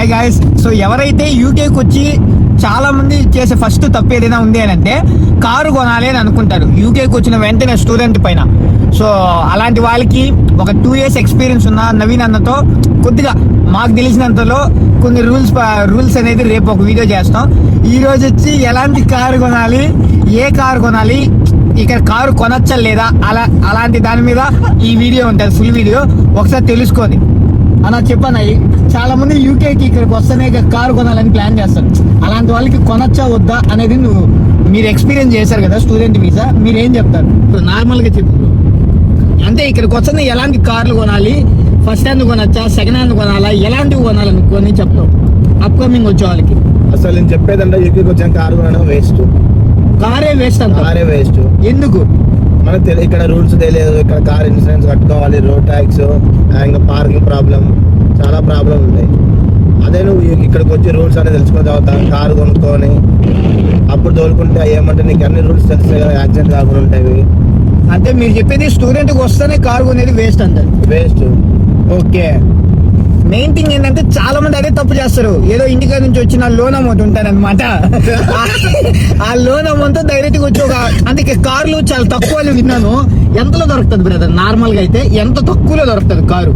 Hi guys so ఎవరైతే యూకేకి వచ్చి చాలా మంది చేసే ఫస్ట్ తప్పు ఏదైనా ఉంది అని అంటే కారు కొనాలి అని అనుకుంటారు. యూకేకి వచ్చిన వెంటనే స్టూడెంట్ పైన. సో అలాంటి వాళ్ళకి ఒక టూ ఇయర్స్ ఎక్స్పీరియన్స్ ఉన్న నవీన్ అన్నతో కొద్దిగా మాకు తెలిసినంతలో కొన్ని రూల్స్ రూల్స్ అనేది రేపు ఒక వీడియో చేస్తాం. ఈ రోజు వచ్చి ఎలాంటి కారు కొనాలి ఏ కారు కొనాలి ఇక్కడ కారు కొనచ్చా లేదా అలా అలాంటి దాని మీద ఈ వీడియో ఉంటుంది ఫుల్ వీడియో ఒకసారి తెలుసుకోండి. అన్న చెప్పన్న చాలా మంది యూకేకి ఇక్కడికి వస్తేనే కారు కొనాలని ప్లాన్ చేస్తారు. అలాంటి వాళ్ళకి కొనచ్చా వద్దా అనేది నువ్వు మీరు ఎక్స్పీరియన్స్ చేశారు కదా స్టూడెంట్ వీసా మీరు ఏం చెప్తారు? ఇప్పుడు నార్మల్గా చెప్పు. అంటే ఇక్కడికి వస్తే ఎలాంటి కార్లు కొనాలి ఫస్ట్ హ్యాండ్ కొనచ్చా సెకండ్ హ్యాండ్ కొనాలా ఎలాంటివి కొనాలని కొని చెప్తావు. అప్కమింగ్ వచ్చే వాళ్ళకి. అసలు నేను చెప్పేదంటే యూకేకి వచ్చిన కారు కొనడం వేస్ట్ కారే వేస్ట్ అంత కారే వేస్ట్ ఎందుకు? మనకు తెలి ఇక్కడ రూల్స్ తెలియదు. ఇక్కడ కార్ ఇన్సూరెన్స్ కట్టుకోవాలి రోడ్ ట్యాక్స్ ఇంకా పార్కింగ్ ప్రాబ్లం చాలా ప్రాబ్లం ఉంటాయి అదే నువ్వు ఇక్కడికి వచ్చి రూల్స్ అనేది తెలుసుకున్న తర్వాత కారు కొనుక్కొని అప్పుడు తోలుకుంటే ఏమంటే నీకు అన్ని రూల్స్ తెలిస్తే కదా యాక్సిడెంట్ కాకుండా ఉంటాయి. అంటే మీరు చెప్పేది స్టూడెంట్కి వస్తేనే కారు కొనేది వేస్ట్ అంటారు. Waste okay. మెయిన్ థింగ్ ఏంటంటే చాలా మంది అదే తప్పు చేస్తారు. ఏదో ఇంటికా నుంచి వచ్చిన లోన్ అమౌంట్ ఉంటారనమాట ఆ లోన్ అమౌంట్తో డైరెక్ట్గా వచ్చి ఒక అందుకే కార్లు చాలా తక్కువలో విన్నాను. ఎంతలో దొరుకుతుంది బ్రదర్ నార్మల్గా అయితే ఎంత తక్కువలో దొరుకుతుంది కారు?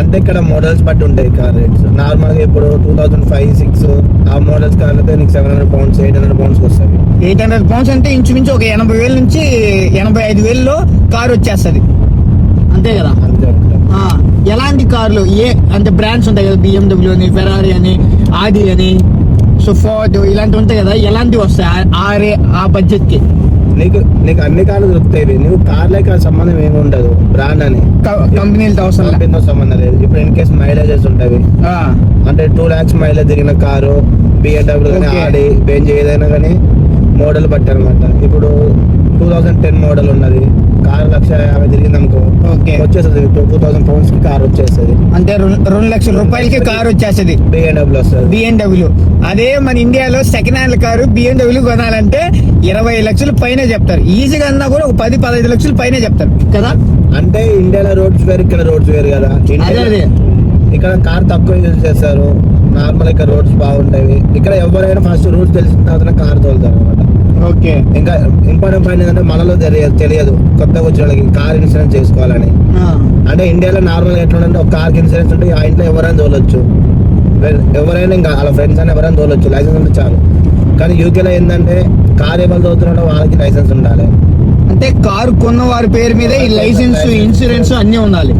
అంటే ఇక్కడ మోడల్స్ బట్టి ఉంటాయి కార్ రేట్స్ నార్మల్గా ఇప్పుడు టూ థౌసండ్ ఫైవ్ సిక్స్ ఆ మోడల్స్ కార్ అయితే నీకు seven hundred pounds eight hundred pounds వస్తాయి. ఎయిట్ హండ్రెడ్ పౌండ్స్ అంటే ఇంచుమించు ఒక ఎనభై వేల నుంచి ఎనభై ఐదు వేలలో కారు వచ్చేస్తుంది. అంతే కదా ఎలాంటి కార్లు? ఏ అంటే బ్రాండ్స్ ఉంటాయి కదా బిఎండబ్ల్యూ అని ఫెరారీ అని ఆడి అని సో ఫోర్డ్ ఇలాంటివి ఉంటాయి కదా ఎలాంటివి వస్తాయి? ఆ- ఆ రే ఆ బడ్జెట్కి నీకు నీకు అన్ని కార్లు దొరుకుతాయి నువ్వు కార్ లేక సంబంధం ఏమి ఉండదు. బ్రాండ్ అని. కంపెనీలతో అవసరం. కంపెనీతో సంబంధం లేదు. ఇప్పుడు ఇన్ కేస్ మైలేజెస్ ఉంటాయి. ఆ, అంటే టూ లాక్స్ మైలేజ్ దిగిన కారు బిఎండబ్ల్యూ కానీ. ఆడి బెంజ్ ఏదైనా కానీ మోడల్ బట్టి అనమాట ఇప్పుడు టూ థౌసండ్ టెన్ మోడల్ ఉన్నది. కారు లక్ష యాభై తిరిగింది అనుకో ఓకే. వచ్చేస్తుంది. టూ థౌసండ్ పౌండ్స్కి కార్ వచ్చేస్తుంది. అంటే రెండు లక్షల రూపాయలకి కారు వచ్చేస్తుంది. బిఎండబ్ల్యూ వస్తుంది. బిఎండబ్ల్యూ అదే మన ఇండియాలో సెకండ్ హ్యాండ్ కారు బిఎండబ్ల్యూ కొనాలంటే ఇరవై లక్షల పైన చెప్తారు. ఈజీగా అన్నా కూడా ఒక పది పదహైదు లక్షల పైన చెప్తారు. కదా? అంటే ఇండియాలో రోడ్స్ వేరు ఇక్కడ రోడ్స్ వేరు కదా. అదే ఇండియాలో అదే. ఇక్కడ కార్ తక్కువ యూజ్ చేస్తారు. నార్మల్ ఇక్కడ రోడ్స్ బాగుంటాయి ఇక్కడ ఎవరైనా ఫస్ట్ రూల్స్ తెలిసిన తర్వాత కార్ తోలుతారు అనమాట ఓకే. ఇంకా ఇంపార్టెంట్ పాయింట్ ఏంటంటే మనలో తెలియదు తెలియదు. కొత్తగా వచ్చిన వాళ్ళకి కార్ ఇన్సూరెన్స్ చేసుకోవాలని. అంటే ఇండియాలో నార్మల్ ఎట్లా ఒక కార్ ఇన్సూరెన్స్ ఉంటే ఆ ఇంట్లో ఎవరైనా తోలొచ్చు. ఎవరైనా ఇంకా వాళ్ళ ఫ్రెండ్స్ అని ఎవరైనా తోలొచ్చు. లైసెన్స్ ఉంటే చాలు. కానీ యూకేలో ఏంటంటే కార్ ఎవరు తోలుతున్నాడో వాళ్ళకి లైసెన్స్ ఉండాలి. అంటే కారు కొన్న వారి పేరు మీద ఈ లైసెన్స్ ఇన్సూరెన్స్ అన్ని ఉండాలి.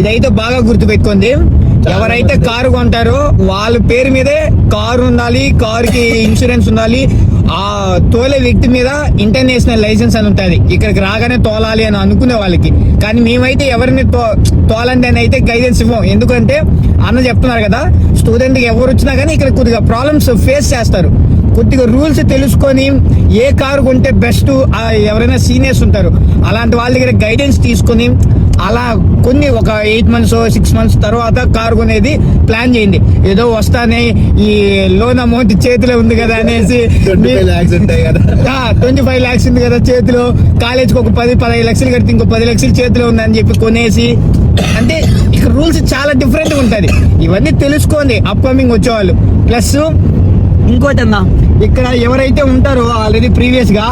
ఇదైతే బాగా గుర్తుపెట్టుకోండి ఎవరైతే కారు కొంటారో వాళ్ళ పేరు మీదే కారు ఉండాలి కారుకి ఇన్సూరెన్స్ ఉండాలి. ఆ తోలే వ్యక్తి మీద ఇంటర్నేషనల్ లైసెన్స్ అని ఉంటుంది. ఇక్కడికి రాగానే తోలాలి అని అనుకునే వాళ్ళకి. కానీ మేమైతే ఎవరిని తో తోలండి అని అయితే గైడెన్స్ ఇవ్వం. ఎందుకంటే అన్న చెప్తున్నారు కదా స్టూడెంట్కి ఎవరు వచ్చినా కానీ ఇక్కడ కొద్దిగా ప్రాబ్లమ్స్ ఫేస్ చేస్తారు. కొద్దిగా రూల్స్ తెలుసుకొని ఏ కారు కొంటే బెస్ట్ ఎవరైనా సీనియర్స్ ఉంటారు. అలాంటి వాళ్ళ దగ్గర గైడెన్స్ తీసుకొని అలా కొన్ని ఒక ఎయిట్ మంత్స్ సిక్స్ మంత్స్ తర్వాత కారు కొనేది ప్లాన్ చేయండి. ఏదో వస్తానే ఈ లోన్ అమౌంట్ చేతిలో ఉంది కదా అనేసి 25 lakhs ఉంటాయి కదా. ట్వంటీ ఫైవ్ లాక్స్ ఉంది కదా చేతిలో. కాలేజ్కి ఒక పది పదహైదు లక్షలు కడితే ఇంకో పది లక్షలు చేతిలో ఉందని చెప్పి కొనేసి అంటే ఇక్కడ రూల్స్ చాలా డిఫరెంట్ ఉంటుంది ఇవన్నీ తెలుసుకోండి అప్కమింగ్ వచ్చేవాళ్ళు. ప్లస్ ఇంకోటి అన్న ఇక్కడ ఎవరైతే ఉంటారో ఆల్రెడీ ప్రీవియస్గా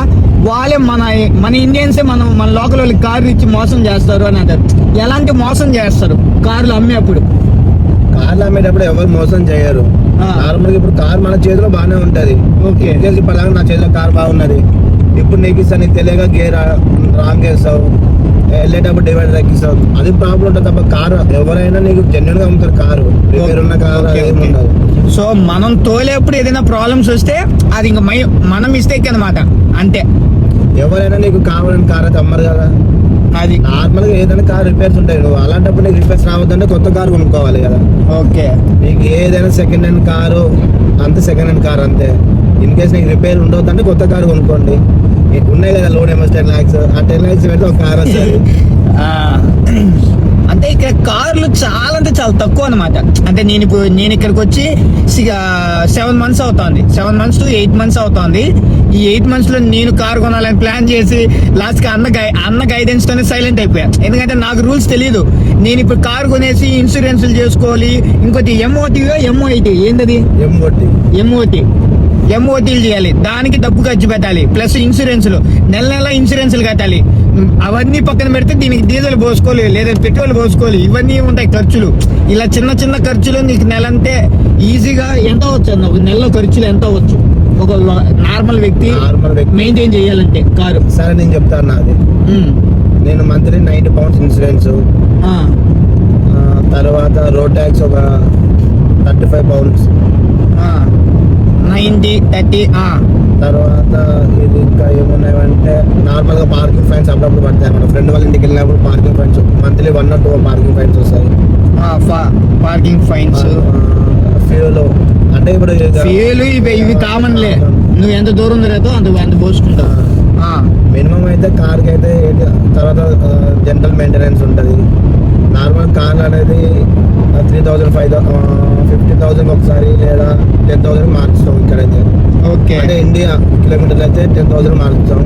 వాళ్ళే మన మన ఇండియన్సే మనం మన లోకల్ వాళ్ళకి కార్లు ఇచ్చి మోసం చేస్తారు అని అంటారు. ఎలాంటి మోసం చేస్తారు? కార్లు అమ్మేప్పుడు. కార్లు అమ్మేటప్పుడు ఎవరు మోసం చేయరు. నార్మల్గా ఇప్పుడు కార్ మన చేతిలో బాగానే ఉంటది. కేసు ఇప్పుడు నా చేతిలో కార్ బాగున్నది. ఇప్పుడు నీకు ఇస్తా నీకు తెలియక గేర్ రాంగ్ వేస్తావు. వెళ్ళేటప్పుడు డివైడర్ ఎక్కిస్తావు అది ప్రాబ్లం ఉంటుంది తప్ప కారు ఎవరైనా నీకు జెన్యున్గా అమ్ముతారు కారు. రిపేర్ ఉన్న కారు. ఉండదు. సో మనం తోలేప్పుడు ఏదైనా ప్రాబ్లమ్స్ వస్తే అది ఇంకా మన మిస్టేక్ అనమాట అంతే. ఎవరైనా నీకు కావాలని కార్ అయితే అమ్మరు కదా. అది. నార్మల్గా ఏదైనా కార్ రిపేర్స్ ఉంటాయి. నువ్వు అలాంటప్పుడు నీకు రిపేర్స్ రావద్దంటే కొత్త కార్ కొనుక్కోవాలి కదా. ఓకే. నీకు ఏదైనా సెకండ్ హ్యాండ్ కారు అంతే సెకండ్ హ్యాండ్ కార్ అంతే. ఇన్ కేస్ నీకు రిపేర్ ఉండొద్దంటే కొత్త కారు కొనుక్కోండి. ఈ ఉన్నాయి కదా లోన్ ఏమో టెన్ ల్యాక్స్ ఆ టెన్ ల్యాక్స్ పెడితే ఒక కార్ వస్తుంది. అంటే ఇక్కడ కార్లు చాలా అంటే చాలా తక్కువ అనమాట అంటే నేను ఇప్పుడు నేను ఇక్కడికి వచ్చి సెవెన్ మంత్స్ అవుతోంది. Seven months to eight months అవుతోంది. ఈ ఎయిట్ మంత్స్లో నేను కార్ కొనాలని ప్లాన్ చేసి లాస్ట్కి అన్న గై అన్న గైడెన్స్ తోనే సైలెంట్ అయిపోయా. ఎందుకంటే నాకు రూల్స్ తెలియదు నేను ఇప్పుడు కార్ కొనేసి ఇన్సూరెన్స్లు చేసుకోవాలి. ఇంకోటి ఎంఓటీ ఎంఓఐటీ ఏంటది ఎంఓటి ఎంఓటీ ఎంఓటీలు చేయాలి. దానికి డబ్బు ఖర్చు పెట్టాలి. ప్లస్ ఇన్సూరెన్స్లు నెల నెల ఇన్సూరెన్స్లు కట్టాలి. అవన్నీ పక్కన పెడితే దీనికి డీజిల్ పోసుకోవాలి లేదా పెట్రోల్ పోసుకోవాలి. ఇవన్నీ ఉంటాయి ఖర్చులు. ఇలా చిన్న చిన్న ఖర్చులు నీకు నెల అంటే ఈజీగా ఎంత అవచ్చు అన్న ఒక నెలలో ఖర్చులు ఎంత అవచ్చు ఒక నార్మల్ వ్యక్తి నార్మల్ వ్యక్తి. మెయింటైన్ చేయాలంటే కారు. సరే నేను చెప్తాను నాది ఉమ్, నేను మంత్లీ నైన్టీ పౌండ్స్ ఇన్సూరెన్స్. తర్వాత రోడ్ ట్యాక్స్ ఒక థర్టీ ఫైవ్ పౌండ్స్. ఆ, నైంటీ థర్టీ తర్వాత ఇది ఇంకా ఏమున్నాయంటే నార్మల్గా పార్కింగ్ ఫైన్స్ అప్పుడప్పుడు పడతాయి మన ఫ్రెండ్ వాళ్ళ ఇంటికి వెళ్ళినప్పుడు parking fines monthly one or two parking fines వస్తాయి. పార్కింగ్ ఫైన్స్ ఫ్యూల్ అంటే ఇప్పుడు ఫ్యూలు ఇవి ఇవి కామన్లే. నువ్వు ఎంత దూరం తిరగతో అంత అంత పోసుకుంటావు. మినిమం అయితే కార్కి అయితే తర్వాత జనరల్ మెయింటెనెన్స్ ఉంటుంది. నార్మల్ కార్ అనేది three thousand five fifty thousand ఒకసారి లేదా టెన్ థౌసండ్ మార్చుతాం ఇక్కడైతే ఓకే. అంటే ఇండియా కిలోమీటర్లు అయితే టెన్ థౌసండ్ మార్చుతాం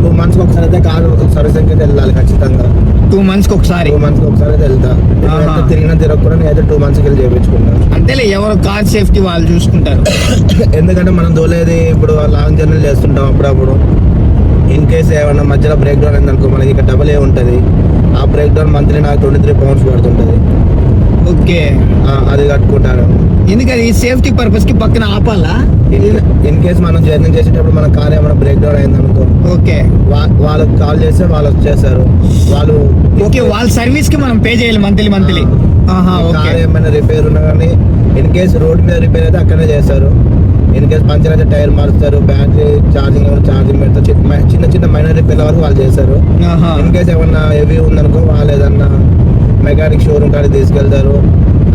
టూ మంత్స్కి ఒకసారి అయితే కార్ సర్వీసింగ్ అయితే వెళ్ళాలి ఖచ్చితంగా. టూ మంత్స్కి ఒకసారి టూ మంత్స్కి ఒకసారి అయితే వెళ్తా. ఆహా. నేనైతే తిరిగినా తిరగకుండా నేనైతే టూ మంత్స్కి వెళ్ళి చేయించుకున్నాను అంతేలే ఎవరు కార్ సేఫ్టీ వాళ్ళు చూసుకుంటారు. ఎందుకంటే మనం దోలేది ఇప్పుడు లాంగ్ జర్నీ చేస్తుంటాం అప్పుడప్పుడు. ఇన్ కేస్ ఏమన్నా మధ్యలో బ్రేక్ డౌన్ అయింది అనుకో మనకి ఇక డబల్ ఏ ఉంటుంది. ఆ బ్రేక్ డౌన్ మంత్లీ నాకు ట్వంటీ త్రీ పౌండ్స్ పడుతుంటుంది. ఓకే. అది కట్టుకుంటాను ఎందుకని? సేఫ్టీ పర్పస్కి పక్కన ఆపాలా? ఇన్ కేస్ మనం జర్నీ చేసేటప్పుడు మన కార్ ఏమైనా బ్రేక్ డౌన్ అయింది అనుకో ఓకే వాళ్ళకి కాల్ చేస్తే వాళ్ళు వచ్చేస్తారు. వాళ్ళు ఓకే వాళ్ళ సర్వీస్కి మనం పే చేయాలి మంత్లీ మంత్లీ. కార్ ఏమైనా రిపేర్ ఉన్నా కానీ ఇన్ కేస్ రోడ్ మీద రిపేర్ అయితే అక్కడే చేస్తారు. ఇన్ కేస్ పంచర్ అయితే టైర్ మారుస్తారు బ్యాటరీ ఛార్జింగ్ ఏమైనా ఛార్జింగ్ పెడతారు చిన్న చిన్న మైనర్ రిపేర్ వరకు వాళ్ళు చేస్తారు. ఇన్ కేస్ ఏమన్నా హెవీ ఉందనుకో వాళ్ళు ఏదన్నా మెకానిక్ షోరూమ్ కాడికి తీసుకెళ్తారు.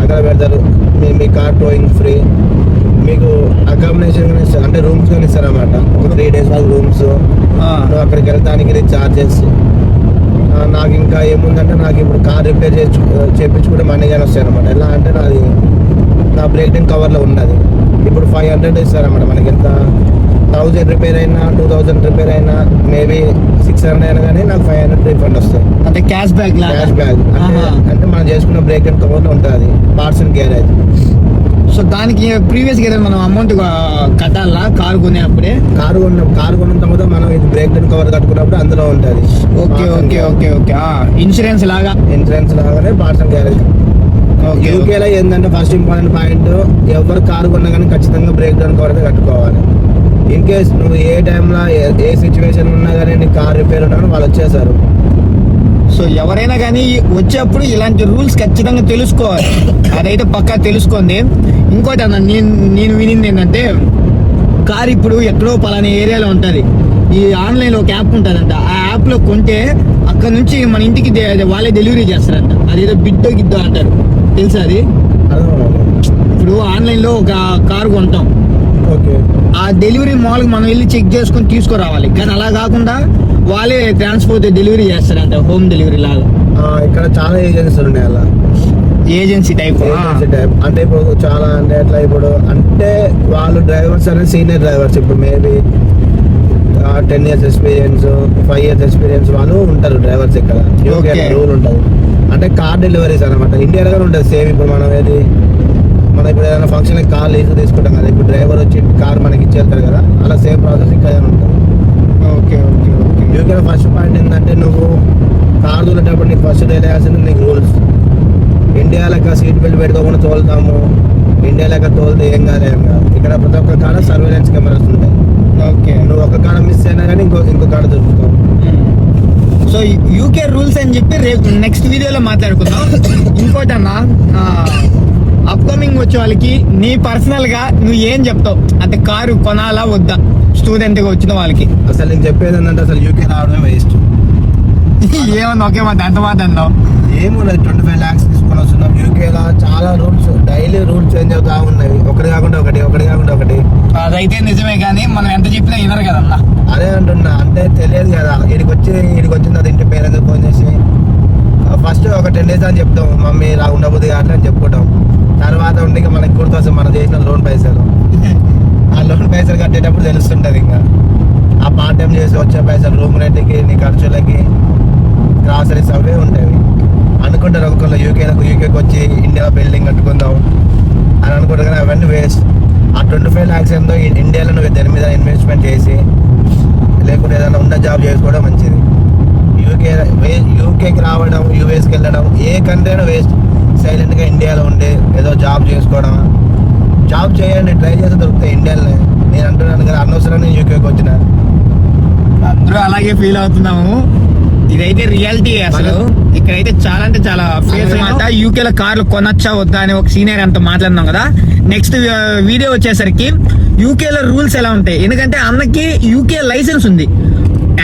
అక్కడ పెడతారు. మీ మీ కార్ టోయింగ్ ఫ్రీ మీకు అకామిడేషన్ అంటే రూమ్స్ కానీ ఇస్తారన్నమాట. ఒక త్రీ డేస్ వరకు రూమ్స్ అక్కడికి వెళ్తానికి చార్జెస్ నాకు ఇంకా ఏముందంటే నాకు ఇప్పుడు కార్ రిపేర్ చేసి చేయించుకుంటే మనీ కానీ వస్తాయి అనమాట ఎలా అంటే నాది నా బ్రేక్ డౌన్ కవర్లో ఉన్నది. ఇప్పుడు ఫైవ్ హండ్రెడ్ ఇస్తారన్నమాట మనకి ఎంత? థౌజండ్ రిపేర్ అయినా టూ థౌజండ్ రిపేర్ అయినా మేబీ సిక్స్ హండ్రెడ్ అయినా కానీ నాకు ఫైవ్ హండ్రెడ్ రీఫండ్ వస్తాయి. అంటే క్యాష్ బ్యాక్ క్యాష్ బ్యాగ్ అంటే మనం చేసుకున్న బ్రేక్ డౌన్ కవర్లో ఉంటుంది పార్ట్స్ అండ్ గ్యారేజ్ సో దానికి ప్రీవియస్గా ఏదైనా మనం అమౌంట్ కట్టాలా? కార్ కొనేప్పుడే కారు కొన్న కారు కొన్న తర్వాత మనం ఇది బ్రేక్ డౌన్ కవర్ కట్టుకున్నప్పుడు అందులో ఉంటుంది. Okay okay okay okay. Insurance లాగా? ఇన్సూరెన్స్ లాగానే పార్ట్స్ అండ్ గ్యారేజ్ ఓకే యూకేలో ఏంటంటే ఫస్ట్ ఇంపార్టెంట్ పాయింట్ ఎవరు కారు కొన్నా కానీ ఖచ్చితంగా బ్రేక్ డౌన్ కవర్ కట్టుకోవాలి. ఇన్ కేస్ నువ్వు ఏ టైంలో ఏ సిచ్యువేషన్ ఉన్నా కానీ నీకు కార్ రిపేర్ ఉన్నా వాళ్ళు వచ్చేసారు సో ఎవరైనా కానీ వచ్చేప్పుడు ఇలాంటి రూల్స్ ఖచ్చితంగా తెలుసుకోవాలి. అదైతే పక్కా తెలుసుకోండి. ఇంకోటి అన్న నేను నేను వినింది ఏంటంటే కార్ ఇప్పుడు ఎక్కడో పలానా ఏరియాలో ఉంటుంది. ఈ ఆన్లైన్ ఒక యాప్ ఉంటుందంట. ఆ యాప్లో కొంటే అక్కడ నుంచి మన ఇంటికి వాళ్ళే డెలివరీ చేస్తారంట. అదేదో బిడ్డో గిడ్డో అంటారు. తెలుసా అది? ఇప్పుడు ఆన్లైన్లో ఒక కార్ కొంటాం. ఆ డెలివరీ మాల్కి మనం వెళ్ళి చెక్ చేసుకొని తీసుకురావాలి. కానీ అలా కాకుండా వాళ్ళే ట్రాన్స్పోర్ట్ డెలివరీ చేస్తారంట హోమ్ డెలివరీ లాగా. ఇక్కడ చాలా ఏజెన్సీలు ఉన్నాయి అలా. Agency type agency type. అంటే ఇప్పుడు చాలా అంటే ఎట్లా ఇప్పుడు అంటే వాళ్ళు డ్రైవర్స్ అనేది సీనియర్ డ్రైవర్స్. ఇప్పుడు maybe ten years experience five years experience వాళ్ళు ఉంటారు డ్రైవర్స్ ఇక్కడ. రూల్ ఉంటుంది. అంటే కార్ డెలివరీస్ అనమాట ఇండియాలో కూడా ఉంటుంది సేమ్ ఇప్పుడు మనం ఏది మనం ఇప్పుడు ఏదైనా ఫంక్షన్ కార్ లీజ్ తీసుకుంటాం కదా ఇప్పుడు డ్రైవర్ వచ్చి కార్ మనకి ఇచ్చేస్తారు కదా. అలా సేమ్ ప్రాసెస్ ఇక్కడ ఉంటుంది? Okay okay okay. యూకేలో ఫస్ట్ పాయింట్ ఏంటంటే నువ్వు కార్ తోలేటప్పుడు నీకు ఫస్ట్ తెలియాల్సింది నీకు రూల్స్ ఇండియా లెక్క సీట్ బెల్ట్ పెట్టుకోకుండా తోలుతాము. ఇండియా లెక్క తోలితే ఏం కాదు ఏం కాదు. ఇక్కడ ప్రతి ఒక్క కాడ సర్వేలెన్స్ కెమెరాస్ ఉంటాయి. ఓకే. నువ్వు ఒక కాడ మిస్ అయినా కానీ ఇంకో ఇంకో కాడ దొరుకుతావు. సో యూకే రూల్స్ అని చెప్పి రేపు నెక్స్ట్ వీడియోలో మాట్లాడుకుందాం. ఇంకోటి అన్న? అప్కమింగ్ వచ్చే వాళ్ళకి నీ పర్సనల్గా నువ్వు ఏం చెప్తావు? అంటే కారు కొనాలా వద్దా? స్టూడెంట్గా వచ్చిన వాళ్ళకి. అసలు నీకు చెప్పేది ఏంటంటే అసలు యూకే రావడమే వేస్ట్ ఏమన్నా ఒకే మాట ఎంత మాట అన్నావు? ఏమున్నది ట్వంటీ ఫైవ్ ల్యాక్స్ తీసుకొని వస్తున్నాం. యూకేలో చాలా రూల్స్ డైలీ రూల్స్ చేంజ్ అవుతా ఉన్నాయి. ఒకటి కాకుండా ఒకటి ఒకటి కాకుండా ఒకటి. అదైతే నిజమే కానీ మనం ఎంత చెప్పినా వినరు కదన్నా అదే అంటున్నా అంటే తెలియదు కదా. ఇడికి వచ్చి ఇడికి వచ్చింది అది ఇంటి పేరెంట్స్ ఫోన్ చేసి ఫస్ట్ పైసలు అని చెప్తాం. మమ్మీ రా ఉండబోద్ది కావట్లేదు అని చెప్పుకుంటాం. తర్వాత ఉండి ఇంకా మనకి గుర్తొస్తుంది మనం చేసిన లోన్ పైసలు. ఆ లోన్ పైసలు కట్టేటప్పుడు తెలుస్తుంటుంది ఇంకా. ఆ పార్ట్ టైం చేసి వచ్చే పైసలు రూమ్ రెంట్కి నీ ఖర్చులకి గ్రాసరీస్ అవే ఉంటాయి. అనుకుంటారు ఒక్కొక్కరు యూకేలకు యూకేకి వచ్చి ఇండియాలో బిల్డింగ్ కట్టుకుందాం అని అనుకుంటారు కానీ అవన్నీ వేస్ట్ ఆ ట్వంటీ ఫైవ్ ల్యాక్స్ ఏందో ఈ ఇండియాలో నువ్వు దాని మీద ఇన్వెస్ట్మెంట్ చేసి లేకుంటే ఏదైనా ఉన్న జాబ్ చేసుకోవడం మంచిది. యూకే యూకేకి రావడం యూఎస్కి వెళ్ళడం ఏ కంట్రీ అయినా వేస్ట్ సైలెంట్గా ఇండియాలో ఉండి ఏదో జాబ్ చేసుకోవడం జాబ్ చేయండి ట్రై చేస్తే దొరుకుతాయి ఇండియాలోనే. నేను అంటున్నాను కదా అనవసరం నేను యూకేకి వచ్చిన. అందరూ అలాగే ఫీల్ అవుతున్నాము. ఇదైతే రియాలిటీ అసలు. ఇక్కడైతే చాలా అంటే చాలా ఫేస్ అనమాట యూకే లో కార్లు కొనొచ్చా వద్దా అని ఒక సీనియర్ అంతా మాట్లాడినాం కదా. నెక్స్ట్ వీడియో వచ్చేసరికి యూకే లో రూల్స్ ఎలా ఉంటాయి? ఎందుకంటే అన్నకి యూకే లైసెన్స్ ఉంది.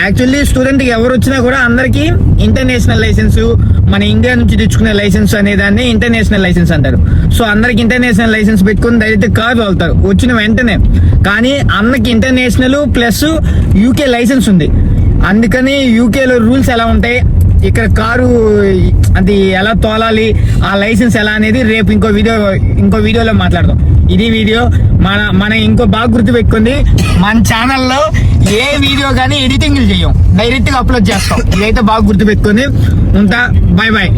యాక్చువల్లీ స్టూడెంట్కి ఎవరు వచ్చినా కూడా అందరికి ఇంటర్నేషనల్ లైసెన్స్ మన ఇండియా నుంచి తెచ్చుకునే లైసెన్స్ అనే దాన్ని ఇంటర్నేషనల్ లైసెన్స్ అంటారు. సో అందరికి ఇంటర్నేషనల్ లైసెన్స్ పెట్టుకుని డైరెక్ట్ కార్ వెళ్తారు. వచ్చిన వెంటనే. కానీ అన్నకి ఇంటర్నేషనల్ ప్లస్ యూకే లైసెన్స్ ఉంది. అందుకని యూకేలో రూల్స్ ఎలా ఉంటాయి? ఇక్కడ కారు అది ఎలా తోలాలి ఆ లైసెన్స్ ఎలా అనేది రేపు ఇంకో వీడియో ఇంకో వీడియోలో మాట్లాడదాం. ఇది వీడియో మన మన ఇంకో బాగా గుర్తు పెట్టుకుంది. మన ఛానల్లో ఏ వీడియో కానీ ఎడిటింగ్ చేయం. డైరెక్ట్గా అప్లోడ్ చేస్తాం. ఇదైతే బాగా గుర్తు పెట్టుకుంది. ఉంటా బాయ్ బాయ్